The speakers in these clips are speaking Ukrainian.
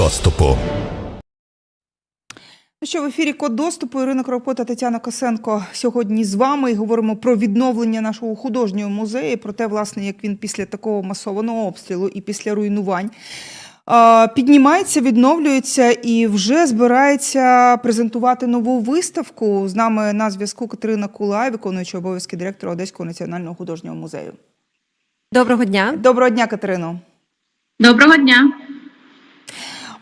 доступу. Ну Що в ефірі код доступу Ірина Кропо та Тетяна Косенко сьогодні з вами і говоримо про відновлення нашого художнього музею, про те, власне, як він після такого масованого обстрілу і після руйнувань піднімається, відновлюється і вже збирається презентувати нову виставку. З нами на зв'язку Катерина Кулай, виконуюча обов'язки директора Одеського національного художнього музею. Доброго дня. Доброго дня, Катерино. Доброго дня.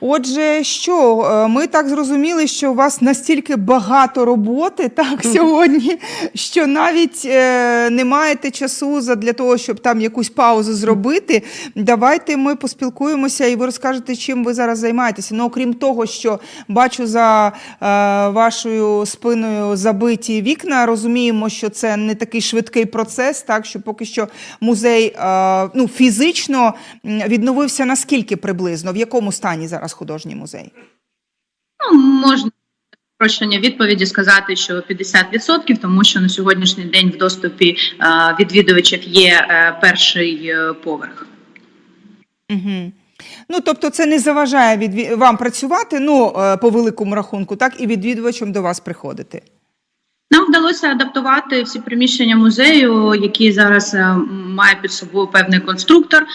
Отже, що е, ми так зрозуміли, що у вас настільки багато роботи так сьогодні, що навіть е, не маєте часу для того, щоб там якусь паузу зробити. Давайте ми поспілкуємося, і ви розкажете, чим ви зараз займаєтеся. Ну, окрім того, що бачу за е, вашою спиною забиті вікна, розуміємо, що це не такий швидкий процес, так що поки що музей ну, фізично відновився наскільки приблизно, в якому стані зараз художній музей? Ну, можна спрощення відповіді сказати, що 50%, тому що на сьогоднішній день в доступі е, відвідувачів є е, перший е, поверх. Угу. Ну, тобто, це не заважає від вам працювати, ну, по великому рахунку, так, і відвідувачам до вас приходити. Нам вдалося адаптувати всі приміщення музею, які зараз е, має під собою певний конструктор.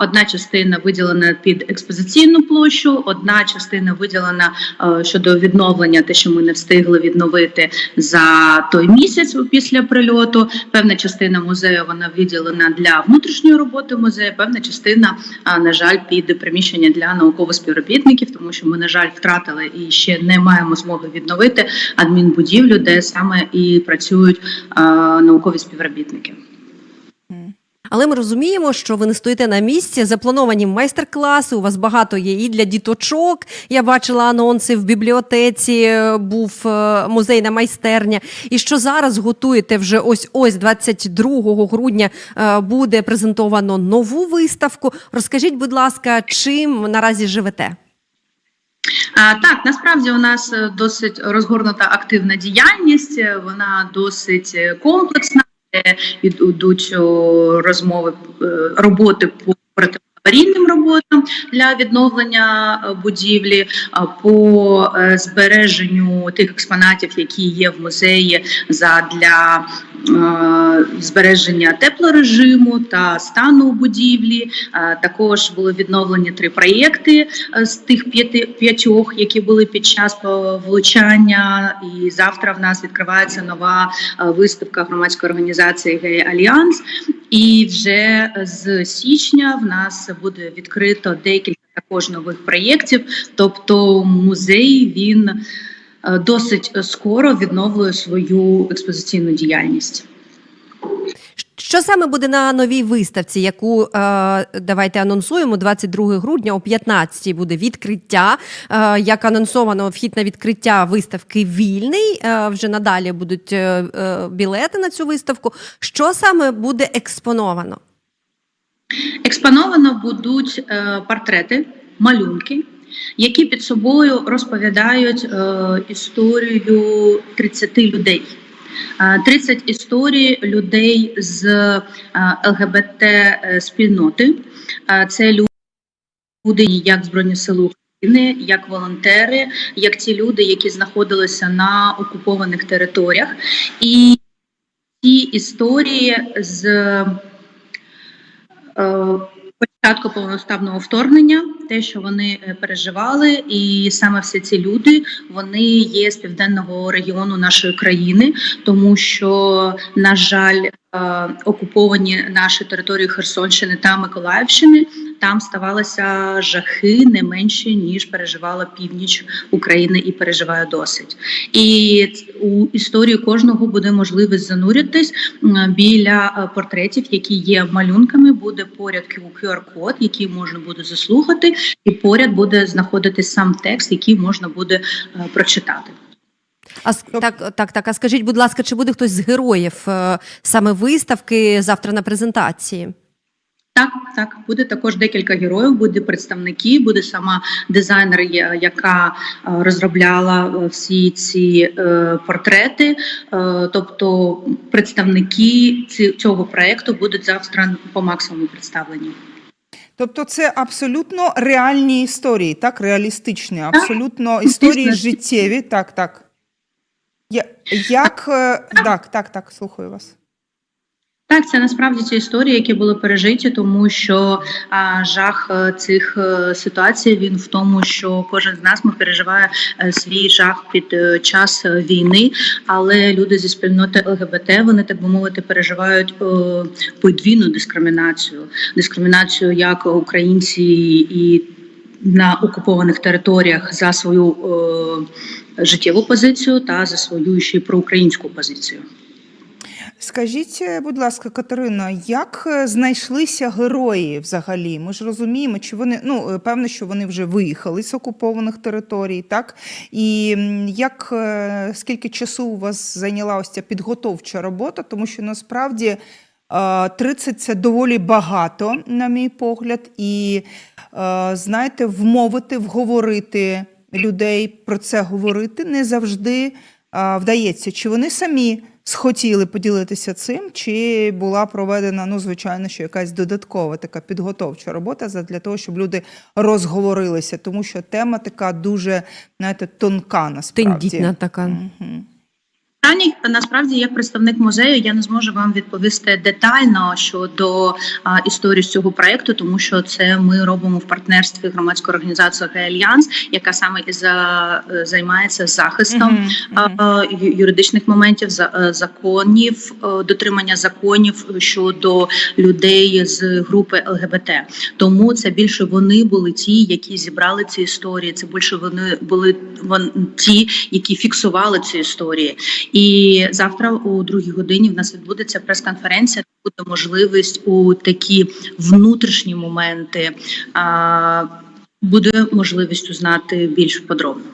Одна частина виділена під експозиційну площу, одна частина виділена е, щодо відновлення, те, що ми не встигли відновити за той місяць після прильоту. Певна частина музею вона виділена для внутрішньої роботи музею. Певна частина, на жаль, під приміщення для наукових співробітників, тому що ми, на жаль, втратили і ще не маємо змоги відновити адмінбудівлю, де саме і працюють наукові співробітники. Але ми розуміємо, що ви не стоїте на місці. Заплановані майстер-класи. У вас багато є і для діточок. Я бачила анонси в бібліотеці. е, Був е, музейна майстерня. І що зараз готуєте вже ось ось 22 грудня е, буде презентовано нову виставку. Розкажіть, будь ласка, чим наразі живете? Так, насправді у нас е, досить розгорнута активна діяльність, е, вона досить е, комплексна. о, розмови роботи по протиаварійним роботам для відновлення будівлі, по збереженню тих експонатів, які є в музеї, задля збереження теплорежиму та стану будівлі. Е, Також були відновлені три проєкти е, з тих п'яти п'ятьох, які були під час влучання. І завтра в нас відкривається нова е, виставка громадської організації Гей Альянс. І вже з січня в нас буде відкрито декілька також нових проєктів. Тобто музей він е, досить скоро відновлює свою експозиційну діяльність. Що саме буде на новій виставці, яку е, давайте анонсуємо 22 грудня о 15 буде відкриття. Е, як анонсовано, вхід на відкриття виставки вільний. Е, вже надалі будуть е, е, білети на цю виставку. Що саме буде експоновано? Експоновано будуть е, портрети, малюнки, які під собою розповідають е, історію 30 людей. Е, 30 історій людей з е, ЛГБТ е, спільноти. Е, Це люди, як Збройні Сили України, як волонтери, як ті люди, які знаходилися на окупованих територіях. І ці історії з е, початку повноставного вторгнення, те, що вони е, переживали, і саме всі ці люди вони є з південного регіону нашої країни, тому що, на жаль, окуповані наші території Херсонщини та Миколаївщини. Там ставалися жахи не менші ніж переживала північ України і переживає досить. І у історію кожного буде можливість зануритись біля е, портретів, які є малюнками. Буде поряд QR-код, який можна буде заслухати, і поряд буде знаходитись сам текст, який можна буде е, прочитати. А с- так, так, так. А скажіть, будь ласка, чи буде хтось з героїв е, саме виставки завтра на презентації? Так, так, буде також декілька героїв, буде представники, буде сама дизайнер, яка е, розробляла е, всі ці е, портрети. Е, тобто представники цього проекту будуть завтра по максимуму представлені. Тобто це абсолютно реальні історії, так? Реалістичні, абсолютно історії дійсно. життєві. Так, так. Я, як. е, Так, так, так, слухаю вас. Так, це насправді ці історії, які були пережиті, тому що а, жах е, цих е, ситуацій він в тому, що кожен з нас ми переживає е, свій жах під е, час е, війни, але люди зі спільноти ЛГБТ вони так би мовити переживають е, подвійну дискримінацію, дискримінацію як українці і на окупованих територіях за свою е, життєву позицію та за свою ще й проукраїнську позицію. Скажіть, будь ласка, Катерина, як е, знайшлися герої взагалі? Ми ж розуміємо, чи вони ну е, певно, що вони вже виїхали з окупованих територій, так? І як е, скільки часу у вас зайняла ось ця підготовча робота? Тому що насправді 30 – це доволі багато, на мій погляд, і знаєте, вмовити, вговорити людей про це говорити не завжди вдається. Чи вони самі схотіли поділитися цим, чи була проведена, ну, звичайно, що якась додаткова така підготовча робота для того, щоб люди розговорилися, тому що тема така дуже, знаєте, тонка насправді. Тендітна така. Мгм. Ані, насправді, як представник музею, я не зможу вам відповісти детально щодо а, історії з цього проекту, тому що це ми робимо в партнерстві громадської організації Альянс, яка саме і за е, займається захистом Мгм, мгм. а, юридичних моментів, за- е, законів, е, дотримання законів щодо людей з групи ЛГБТ. Тому це більше вони були ті, які зібрали ці історії. Це більше вони були ті, які фіксували ці історії. І завтра у другій годині в нас відбудеться прес-конференція. Буде можливість у такі внутрішні моменти. А, буде можливість узнати більш подробно.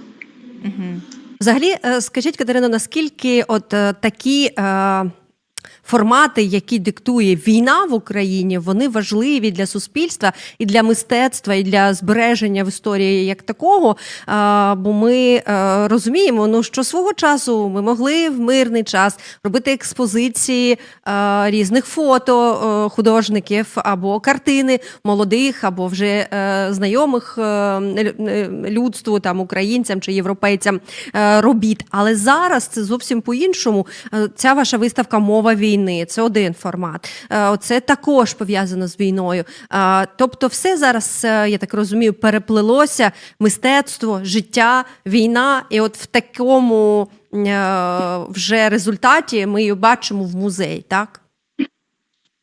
Взагалі, е, скажіть, Катерино, наскільки от е, такі е, формати, які диктує війна в Україні, вони важливі для суспільства і для мистецтва, і для збереження в історії як такого. Бо ми е, розуміємо, ну що свого часу ми могли в мирний час робити експозиції е, різних фото е, художників або картини молодих, або вже знайомих лю- людству, там українцям чи європейцям робіт. Але зараз це зовсім по-іншому. Е, Ця ваша виставка мова війни. Це один формат. Е, Це також пов'язано з війною. Е, Тобто, все зараз, е, я так розумію, переплилося мистецтво, життя, війна, і от в такому вже результаті ми її бачимо в музеї, так?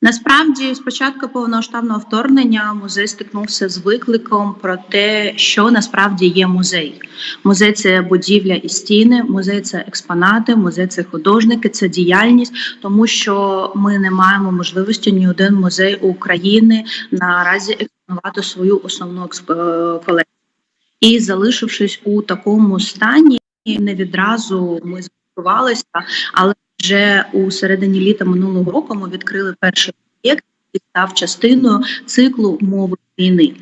Насправді, з початку повномасштабного вторгнення музей стикнувся з викликом про те, що насправді є музей. Музей це будівля і стіни, музей це експонати, музей це художники, це діяльність, тому що ми не маємо можливості ні один музей України наразі експонувати свою основну колекцію. І залишившись у такому стані, не відразу ми згуртувалися, але вже у середині літа минулого року ми відкрили перший проєкт, який став частиною циклу мови війни.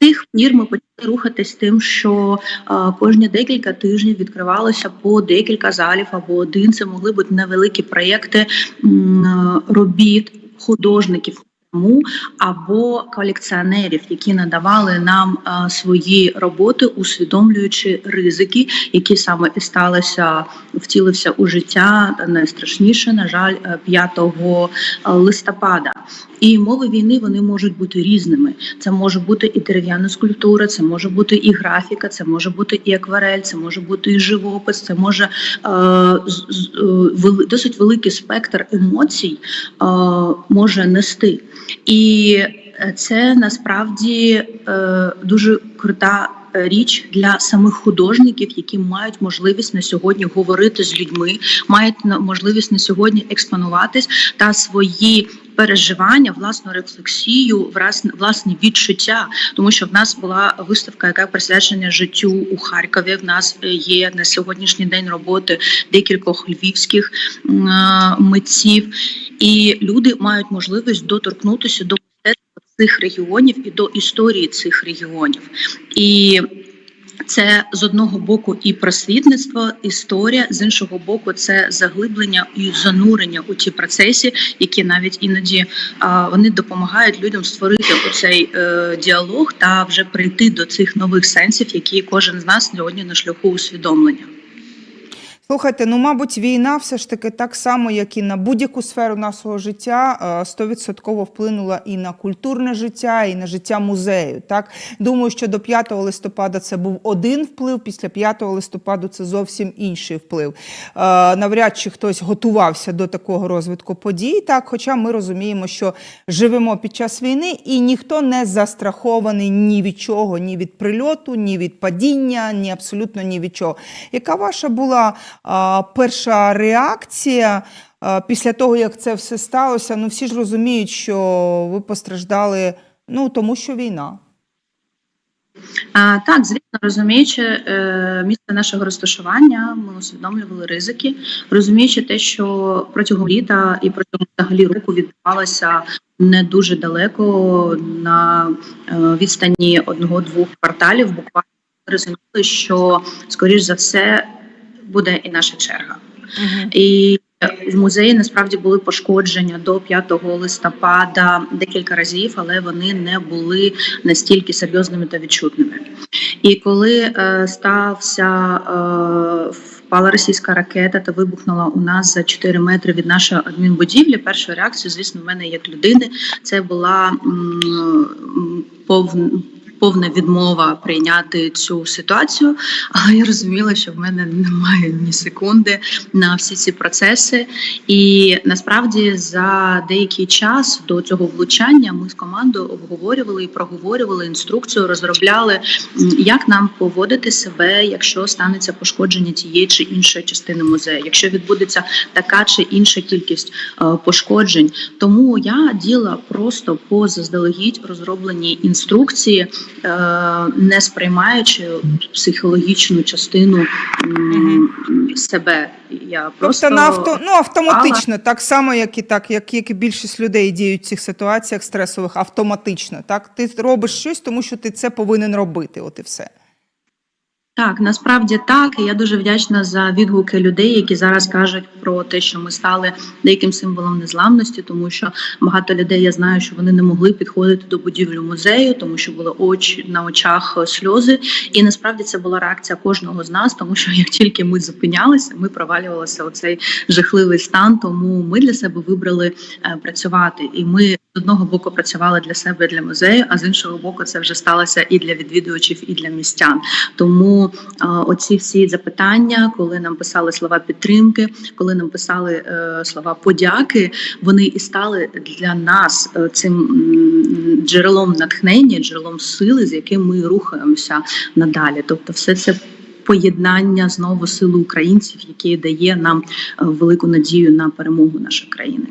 Тих пір ми почали рухатись тим, що е, кожні декілька тижнів відкривалося по декілька залів або один. Це могли бути невеликі проєкти м, е, робіт художників. Тому або колекціонерів, які надавали нам е, свої роботи, усвідомлюючи ризики, які саме і сталося, втілився у життя найстрашніше, на жаль, е, 5 листопада. І мови війни вони можуть бути різними. Це може бути і дерев'яна скульптура, це може бути і графіка, це може бути і акварель, це може бути і живопис, це може е, з- з- е, вели- досить великий спектр емоцій е, може нести. І е, це насправді е, дуже крута е, річ для самих художників, які мають можливість на сьогодні говорити з людьми, мають можливість на сьогодні експонуватись та свої. Переживання, власну рефлексію, власне, власні відчуття, тому що в нас була виставка, яка присвячена життю у Харкові. В нас е, є на сьогоднішній день роботи декількох львівських е, митців, і люди мають можливість доторкнутися до цих регіонів і до історії цих регіонів. І Це з одного боку і просвітництво, історія, з іншого боку, це заглиблення і занурення у ті процеси, які навіть іноді вони допомагають людям створити оцей е, діалог та вже прийти до цих нових сенсів, які кожен з нас сьогодні на шляху усвідомлення. Слухайте, ну мабуть, війна все ж таки так само, як і на будь-яку сферу нашого життя, е, стовідсотково вплинула і на культурне життя, і на життя музею. Так думаю, що до 5 листопада це був один вплив, після 5 листопаду це зовсім інший вплив. Е, Навряд чи хтось готувався до такого розвитку подій. Так, хоча ми розуміємо, що живемо під час війни, і ніхто не застрахований ні від чого, ні від прильоту, ні від падіння, ні абсолютно ні від чого. Яка ваша була перша реакція після того, як це все сталося? Ну, всі ж розуміють, що ви постраждали, ну тому що війна. А, так, звісно, розуміючи е, місце нашого розташування, ми усвідомлювали ризики, розуміючи те, що протягом літа і протягом взагалі року відбувалося не дуже далеко на е, відстані одного-двох кварталів. Буквально розуміли, що скоріш за все буде і наша черга. І в музеї насправді були пошкодження до 5 листопада декілька разів, але вони не були настільки серйозними та відчутними. І коли е, стався е, впала російська ракета та вибухнула у нас за 4 метри від нашої адмінбудівлі, першою реакцією, звісно, в мене як людини, це була м, повна. Повна відмова прийняти цю ситуацію, але я розуміла, що в мене немає ні секунди на всі ці процеси. І насправді за деякий час до цього влучання ми з командою обговорювали і проговорювали інструкцію, розробляли, як нам поводити себе, якщо станеться пошкодження тієї чи іншої частини музею, якщо відбудеться така чи інша кількість е, пошкоджень. Тому я діла просто по заздалегідь розробленій інструкції, не сприймаючи психологічну частину себе. Я просто Тобто на авто, ну, автоматично, так само, як і так, як, як і більшість людей діють в цих ситуаціях стресових, автоматично. Так, ти робиш щось, тому що ти це повинен робити. От і все. Так, насправді так. Я дуже вдячна за відгуки людей, які зараз кажуть про те, що ми стали деяким символом незламності, тому що багато людей я знаю, що вони не могли підходити до будівлі музею, тому що були очі на очах сльози. І насправді це була реакція кожного з нас, тому що як тільки ми зупинялися, ми провалювалися у цей жахливий стан. Тому ми для себе вибрали е, працювати, і ми. Одного боку працювали для себе для музею, а з іншого боку, це вже сталося і для відвідувачів, і для містян. Тому оці всі запитання, коли нам писали слова підтримки, коли нам писали е, слова подяки, вони і стали для нас е, цим джерелом натхнення, джерелом сили, з яким ми рухаємося надалі. Тобто, все це. Поєднання знову сили українців, яке дає нам е, велику надію на перемогу нашої країни.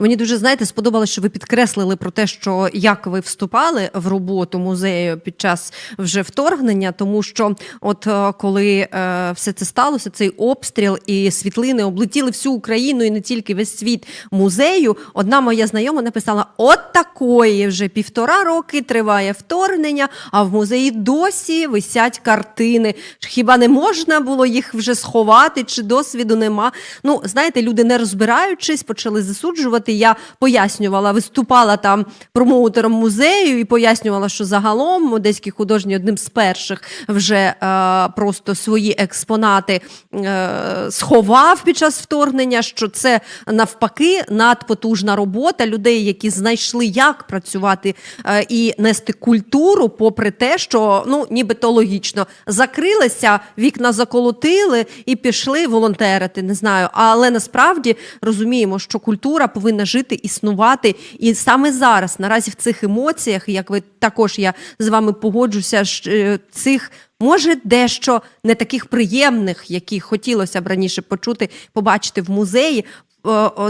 Мені дуже знаєте, сподобалося, що ви підкреслили про те, що як ви вступали в роботу музею під час вже вторгнення, тому що, от е, коли е, все це сталося, цей обстріл і світлини облетіли всю Україну і не тільки весь світ музею. Одна моя знайома написала: от такої вже півтора роки триває вторгнення, а в музеї досі висять картини. Хіба не можна було їх вже сховати, чи досвіду нема? Ну, знаєте, люди не розбираючись, почали засуджувати. Я пояснювала, виступала там промоутером музею і пояснювала, що загалом одеський художній одним з перших вже е, просто свої експонати е, сховав під час вторгнення. Що це навпаки надпотужна робота людей, які знайшли, як працювати е, і нести культуру, попри те, що ну нібито логічно закрилися, вікна заколотили і пішли волонтерити. Не знаю, але насправді розуміємо, що культура повинна жити, існувати, і саме зараз, наразі в цих емоціях, як ви також я з вами погоджуся, е, цих. Може, дещо не таких приємних, які хотілося б раніше почути, побачити в музеї.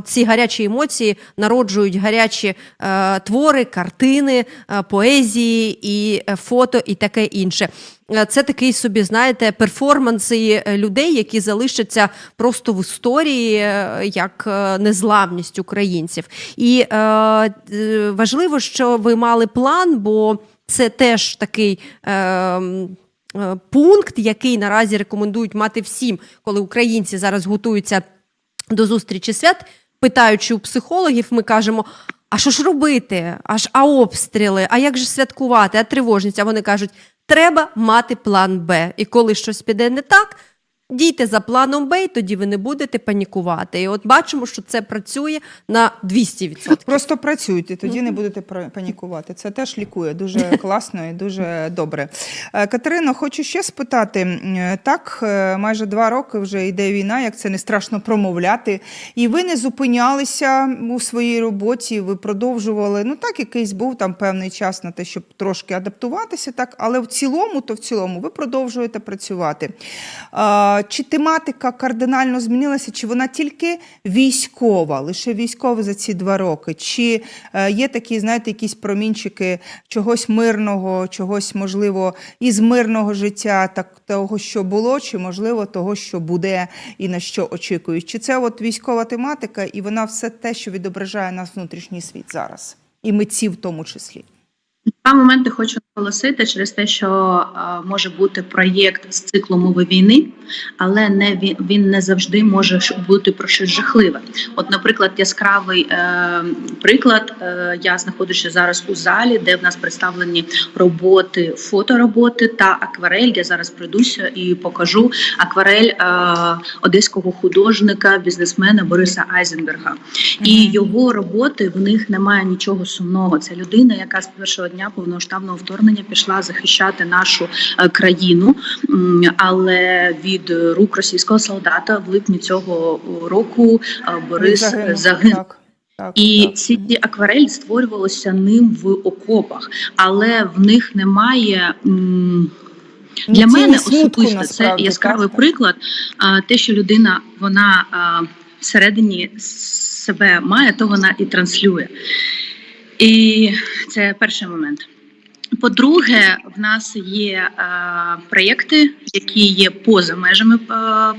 Ці гарячі емоції народжують гарячі е, твори, картини, е, поезії, і е, фото, і таке інше. Це такий собі, знаєте, перформанси людей, які залишаться просто в історії як незламність українців. І е, важливо, що ви мали план, бо це теж такий. Е, пункт, який наразі рекомендують мати всім, коли українці зараз готуються до зустрічі свят, питаючи у психологів, ми кажемо. А що ж робити? Аж а обстріли, а як же святкувати, а тривожність? А вони кажуть, треба мати план Б. І коли щось піде не так, дійте за планом Б, і тоді ви не будете панікувати. І от бачимо, що це працює на 200%. Просто працюйте, тоді не будете панікувати. Це теж лікує дуже класно і дуже добре. Е, Катерино, хочу ще спитати: е, так, е, майже два роки вже йде війна, як це не страшно промовляти. І ви не зупинялися у своїй роботі, ви продовжували. Ну так, якийсь був там певний час на те, щоб трошки адаптуватися, так, але в цілому, то в цілому, ви продовжуєте працювати. Чи тематика кардинально змінилася, чи вона тільки військова, лише військова за ці два роки? Чи е, є такі, знаєте, якісь промінчики чогось мирного, чогось, можливо, із мирного життя, так того, що було, чи можливо того, що буде і на що очікують? Чи це от військова тематика, і вона все те, що відображає наш внутрішній світ зараз, і митці в тому числі? Два моменти хочу наголосити через те, що е, може бути проєкт з циклу мови війни, але не він, він не завжди може бути про щось жахливе. От, наприклад, яскравий е, приклад. Е, я знаходжуся зараз у залі, де в нас представлені роботи, фотороботи та акварель. Я зараз прийдуся і покажу акварель е, одеського художника, бізнесмена Бориса Айзенберга. І його роботи в них немає нічого сумного. Це людина, яка з першого дня повноштабного вторгнення пішла захищати нашу е, країну, але від рук російського солдата в липні цього року е, Борис Загинув. загинув. Так, І так. ці акварелі створювалися ним в окопах, але в них немає. м, Ну, для це мене особисто це насправді, яскравий так? приклад. а, Те, що людина вона а, всередині себе має, то вона і транслює. І це перший момент. По-друге, в нас є е, проєкти, які є поза межами е,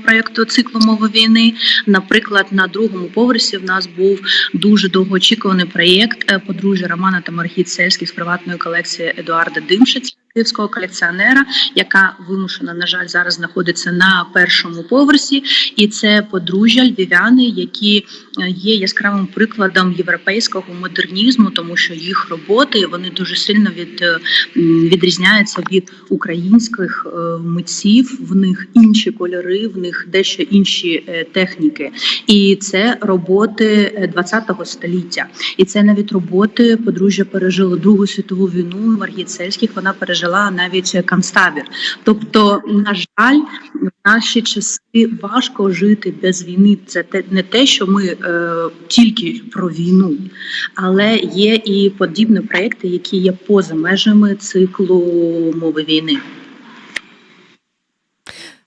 проєкту циклу мови війни. Наприклад, на другому поверсі в нас був дуже довгоочікуваний проєкт е, подружжя Романа та Маргіт Сельських з приватної колекції Едуарда Димшиця. Київського колекціонера, яка вимушена, на жаль, зараз знаходиться на першому поверсі, і це подружжя львів'яни, які е, є яскравим прикладом європейського модернізму, тому що їх роботи вони дуже сильно від, е, відрізняються від українських е, митців. В них інші кольори, в них дещо інші техніки. І це роботи е, 20-го століття. І це навіть роботи подружжя пережило Другу світову війну. Маргіт Сельських вона пережила навіть концтабір. Тобто, на жаль, в наші часи важко жити без війни. Це те не те, що ми е, тільки про війну, але є і подібні проекти, які є поза межами циклу мови війни.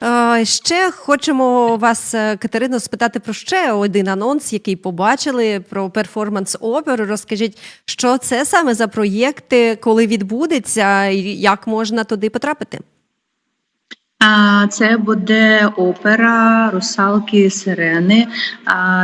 Е, Ще хочемо вас, е, Катерино, спитати про ще один анонс, який побачили про перформанс оперу. Розкажіть, що це саме за проєкти, коли відбудеться, і як можна туди потрапити? Це буде опера Русалки Сирени.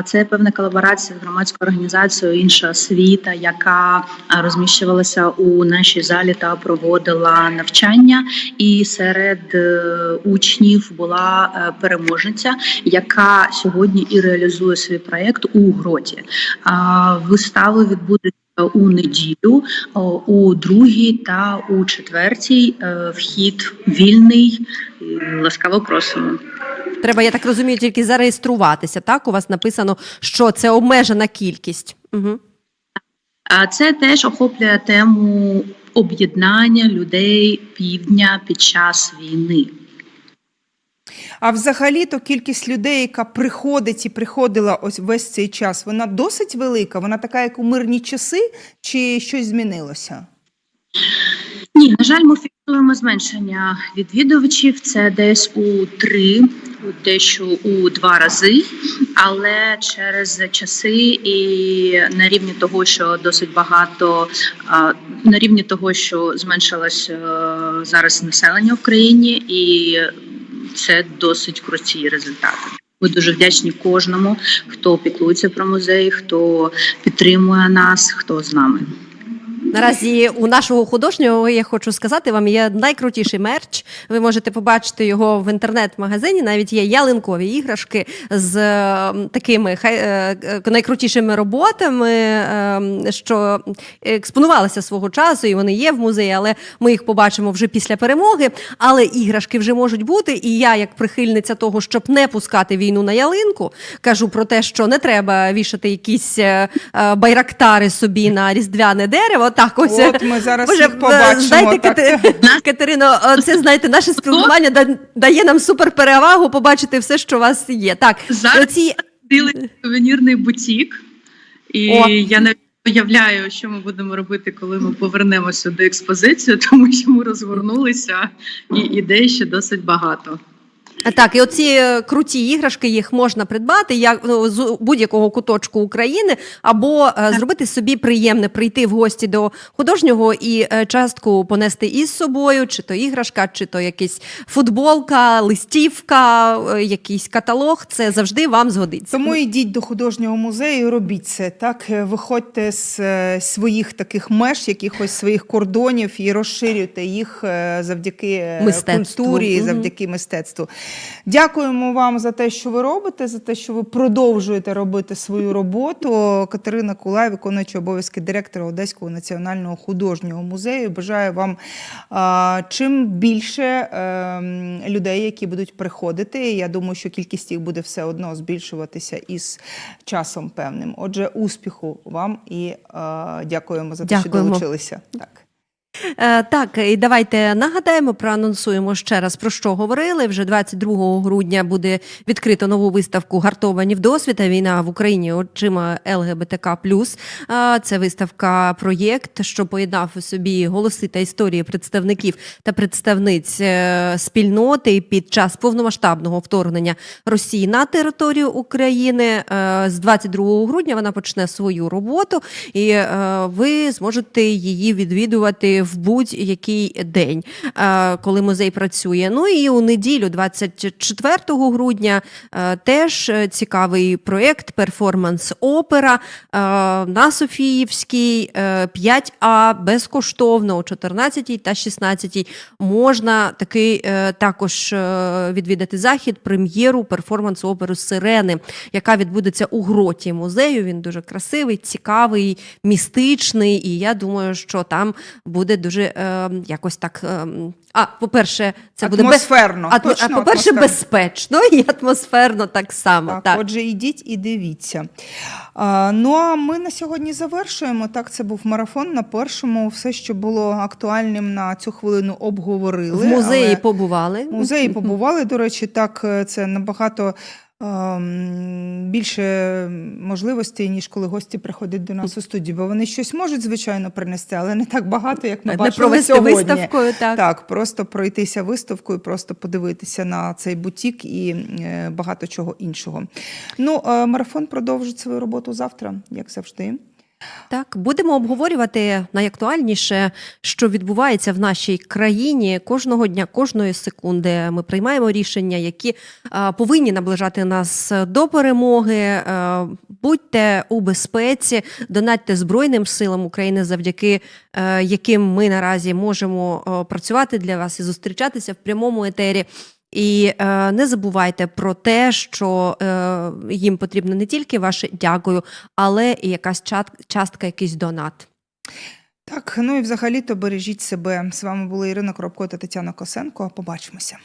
Це певна колаборація з громадською організацією Інша освіта, яка розміщувалася у нашій залі та проводила навчання. І серед е, учнів була е, переможниця, яка сьогодні і реалізує свій проєкт у гроті. Вистави відбудуться у неділю, у другій та у четвертій. Е, Вхід вільний. Ласкаво просимо. Треба, я так розумію, тільки зареєструватися. Так, у вас написано, що це обмежена кількість. Угу. А це теж охоплює тему об'єднання людей півдня під час війни. А взагалі то кількість людей, яка приходить і приходила ось весь цей час, вона досить велика. Вона така, як у мирні часи, чи щось змінилося? Ні, на жаль, ми фіксуємо зменшення відвідувачів. Це десь у три, дещо у два рази. Але через часи і на рівні того, що досить багато на рівні того, що зменшилось е, зараз населення в країні, і це досить круті результати. Ми дуже вдячні кожному, хто піклується про музей, хто підтримує нас, хто з нами. Наразі у нашого художнього я хочу сказати вам є найкрутіший мерч. Ви можете побачити його в інтернет-магазині. Навіть є ялинкові іграшки з е, такими е, е, найкрутішими роботами, е, що експонувалися свого часу, і вони є в музеї, але ми їх побачимо вже після перемоги. Але іграшки вже можуть бути. І я, як прихильниця того, щоб не пускати війну на ялинку, кажу про те, що не треба вішати якісь байрактари собі на різдвяне дерево. Так, ось От ми зараз Боже, їх побачимо. Знаєте, так. Катерино, це знаєте, наше спілкування да- дає нам суперперевагу побачити все, що у вас є. Так, Зараз оці цілий сувенірний бутік, і О. я не уявляю, що ми будемо робити, коли ми повернемо сюди експозицію, тому що ми розгорнулися, і ідей ще досить багато. Так, і оці е, круті іграшки їх можна придбати як ну, з будь-якого куточку України, або е, зробити собі приємне прийти в гості до художнього і е, частку понести із собою, чи то іграшка, чи то якась футболка, листівка, е, якийсь каталог. Це завжди вам згодиться. Тому йдіть до художнього музею, і робіть це. Так, виходьте з е, своїх таких меж, якихось своїх кордонів і розширюйте їх е, завдяки е, Мистецтву. культурі, завдяки мистецтву. Дякуємо вам за те, що ви робите, за те, що ви продовжуєте робити свою роботу. Катерина Кулай, виконуюча обов'язки директора Одеського національного художнього музею. Бажаю вам а, чим більше ем, людей, які будуть приходити. Я думаю, що кількість їх буде все одно збільшуватися із часом певним. Отже, успіху вам і е, дякуємо за те, що долучилися. Так. Е, так, і давайте нагадаємо, проанонсуємо ще раз про що говорили. Вже 22 грудня буде відкрито нову виставку Гартовані в досвіта. Війна в Україні очима ЛГБТК. Е, Це виставка проєкт, що поєднав у собі голоси та історії представників та представниць е, спільноти під час повномасштабного вторгнення Росії на територію України. З 22 грудня вона почне свою роботу, і ви зможете її відвідувати в будь-який день, е, коли музей працює. Ну і у неділю, 24 грудня, е, теж е, цікавий проєкт перформанс опера е, на Софіївській е, 5А безкоштовно о 14 та 16 можна такий е, також відвідати захід, прем'єру перформанс оперу Сирени, яка відбудеться у гроті музею. Він дуже красивий, цікавий, містичний. І я думаю, що там буде дуже е, якось так. е, а, по-перше, це буде без... Атмосферно. Атмо- Точно а, по-перше, безпечно і атмосферно так само. Так, Так, отже, ідіть і дивіться. А, ну а ми на сьогодні завершуємо. Так, це був марафон на першому. Все, що було актуальним на цю хвилину, обговорили. В музеї але- побували. В музеї побували. До речі, так е, це набагато. Ем, Більше можливостей, ніж коли гості приходять до нас у студію, бо вони щось можуть, звичайно, принести, але не так багато, як ми Не бачили провести сьогодні. виставкою, так. Так, просто пройтися виставкою, просто подивитися на цей бутік і е, багато чого іншого. Ну, е, марафон продовжить свою роботу завтра, як завжди. Так, будемо обговорювати найактуальніше, що відбувається в нашій країні кожного дня, кожної секунди. Ми приймаємо рішення, які а, повинні наближати нас до перемоги. Е, будьте у безпеці, донатьте Збройним силам України, завдяки е, яким ми наразі можемо е, працювати для вас і зустрічатися в прямому етері. І е, не забувайте про те, що е, їм потрібно не тільки ваше дякую, але і якась чат, частка, якийсь донат. Так, ну і взагалі-то бережіть себе. З вами були Ірина Коробко та Тетяна Косенко. Побачимося.